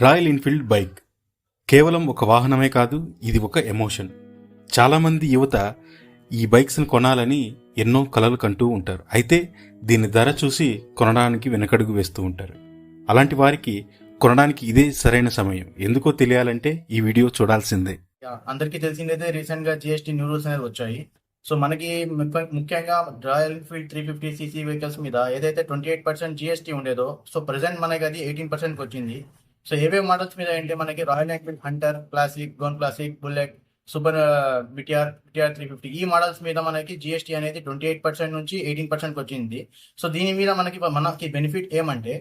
Royal Enfield bike. కేవలం ఒక వాహనమే కాదు ఇది ఒక ఎమోషన్. చాలామంది యువత ఈ బైక్స్ని కొనాలని ఎన్నో కలలు కంటూ ఉంటారు. అయితే దీని ధర చూసి కొనడానికి వెనకడుగు వేస్తూ ఉంటారు. అలాంటి వారికి కొనడానికి ఇదే సరైన సమయం. ఎందుకో తెలియాలంటే ఈ వీడియో చూడాల్సిందే. అందరికీ తెలిసిందైతే రీసెంట్గా జిఎస్టీ న్యూ రూల్స్ అనేది వచ్చాయి. సో మనకి ముఖ్యంగా Royal Enfield three fifty CC vehicles మీద ఏదైతే ట్వంటీ ఎయిట్ పర్సెంట్ జిఎస్టీ ఉండేదో సో ప్రెసెంట్ మనకి అది ఎయిటీన్ పర్సెంట్ వచ్చింది. సో ఏవే మోడల్స్ మీద ఏంటి మనకి Royal Enfield Hunter Classic Goan Classic Bullet Super Meteor Meteor three fifty ఈ మోడల్స్ మీద మనకి జిఎస్టీ అనేది ట్వంటీ ఎయిట్ పర్సెంట్ నుంచి ఎయిటీన్ పర్సెంట్ వచ్చింది సో దీని మీద మనకి మనకి బెనిఫిట్ ఏమంటే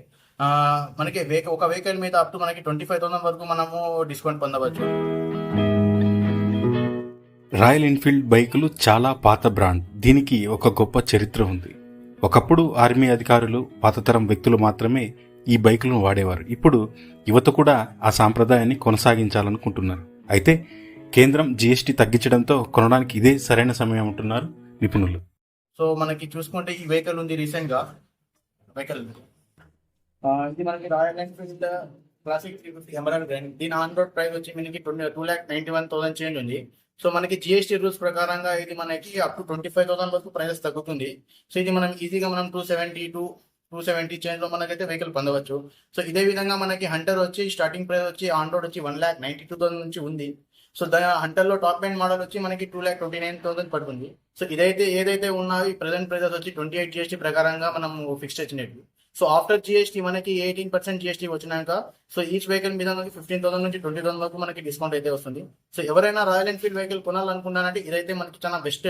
మనకి వెహికల్ ఒక వెహికల్ మీద అప్ టు మనకి ట్వంటీ ఫైవ్ థౌసండ్ వరకు మనము డిస్కౌంట్ పొందవచ్చు. రాయల్ ఎన్ఫీల్డ్ బైకులు చాలా పాత బ్రాండ్ దీనికి ఒక గొప్ప చరిత్ర ఉంది. ఒకప్పుడు ఆర్మీ అధికారులు పాతతరం వ్యక్తులు మాత్రమే ఈ బైకులను వాడేవారు. ఇప్పుడు యువత కూడా ఆ సాంప్రదాయాన్ని కొనసాగించాలనుకుంటున్నారు. అయితే కేంద్రం జీఎస్టీ తగ్గించడంతో కొనడానికి ఇదే సరైన సమయం అంటున్నారు నిపుణులు. సో మనకి చూసుకుంటే ఈ వెహికల్ ఉంది రీసెంట్గా వెహికల్ ఇది మనకి Royal Enfield classic three fifty emerald brand. దీని ఆన్ రోడ్ ప్రైస్ వచ్చి మనకి two lakh ninety one thousand change ఉంది. సో మనకి జిఎస్టీ రూల్స్ ప్రకారంగా ఇది మనకి up to twenty five thousand వరకు ప్రైస్ తగ్గుతుంది. సో ఇది మనం ఈజీగా మనం two seventy two two seventy చేంజ్లో మనకైతే వెహికల్ పొందవచ్చు. సో ఇదే విధంగా మనకి హంటర్ వచ్చి స్టార్టింగ్ ప్రైస్ వచ్చి ఆన్ రోడ్ వచ్చి one lakh ninety two thousand నుంచి ఉంది. సో దాని హంటర్లో టాప్ ఎండ్ మోడల్ వచ్చి మనకి two lakh twenty nine thousand పడుతుంది. సో ఇదైతే ఏదైతే ఉన్నాయో ప్రజెంట్ ప్రైజెస్ వచ్చి ట్వంటీ ఎయిట్ జిఎస్టీ ప్రకారంగా మనం ఫిక్స్ చేసినట్టు సో ఆఫ్టర్ జిఎస్టీ మనకి ఎయిటీన్ పర్సెంట్ జిఎస్టీ వచ్చినాక సో ఈచ్ వెహికల్ మీద మనకి ఫిఫ్టీన్ థౌసండ్ నుంచి ట్వంటీ థౌసండ్ వరకు మనకి డిస్కౌంట్ అయితే వస్తుంది. సో ఎవరైనా రాయల్ ఎన్ఫీల్డ్ వెహికల్ కొనాలనుకున్నారంటే ఇదైతే మనకి చాలా బెస్ట్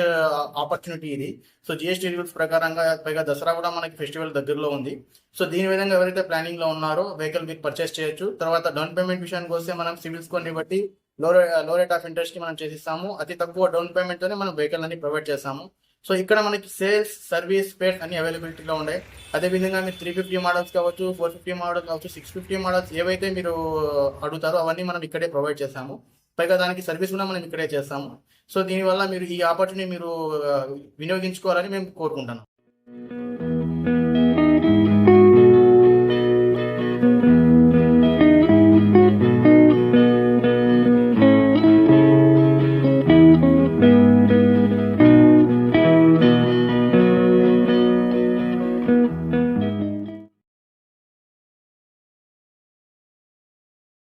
ఆపర్చునిటీ ఇది. సో జిఎస్టీ రూల్స్ ప్రకారంగా పైగా దసరా కూడా మనకి ఫెస్టివల్ దగ్గరలో ఉంది. సో దీని విధంగా ఎవరైతే ప్లానింగ్లో ఉన్నారో వెహికల్ మీరు పర్చేస్ చేయొచ్చు. తర్వాత డౌన్ పేమెంట్ విషయానికి వస్తే మనం సివిల్ స్కోర్ని బట్టి లో లో రేట్ ఆఫ్ ఇంట్రెస్ట్కి మనం చేసిస్తాము. అతి తక్కువ డౌన్ పేమెంట్ తోనే మనం వెహికల్ అన్ని ప్రొవైడ్ చేస్తాము. సో ఇక్కడ మనకి సేల్స్ సర్వీస్ స్పేస్ అన్ని అవైలబిలిటీలో ఉన్నాయి. అదే విధంగా మీరు త్రీ ఫిఫ్టీ మోడల్స్ కావచ్చు ఫోర్ ఫిఫ్టీ మోడల్ కావచ్చు సిక్స్ ఫిఫ్టీ మోడల్స్ ఏవైతే మీరు అడుగుతారో అవన్నీ మనం ఇక్కడే ప్రొవైడ్ చేస్తాము. పైగా దానికి సర్వీస్ కూడా మనం ఇక్కడే చేస్తాము. సో దీనివల్ల మీరు ఈ ఆపర్చునిటీ మీరు వినియోగించుకోవాలని మేము కోరుకుంటున్నాం.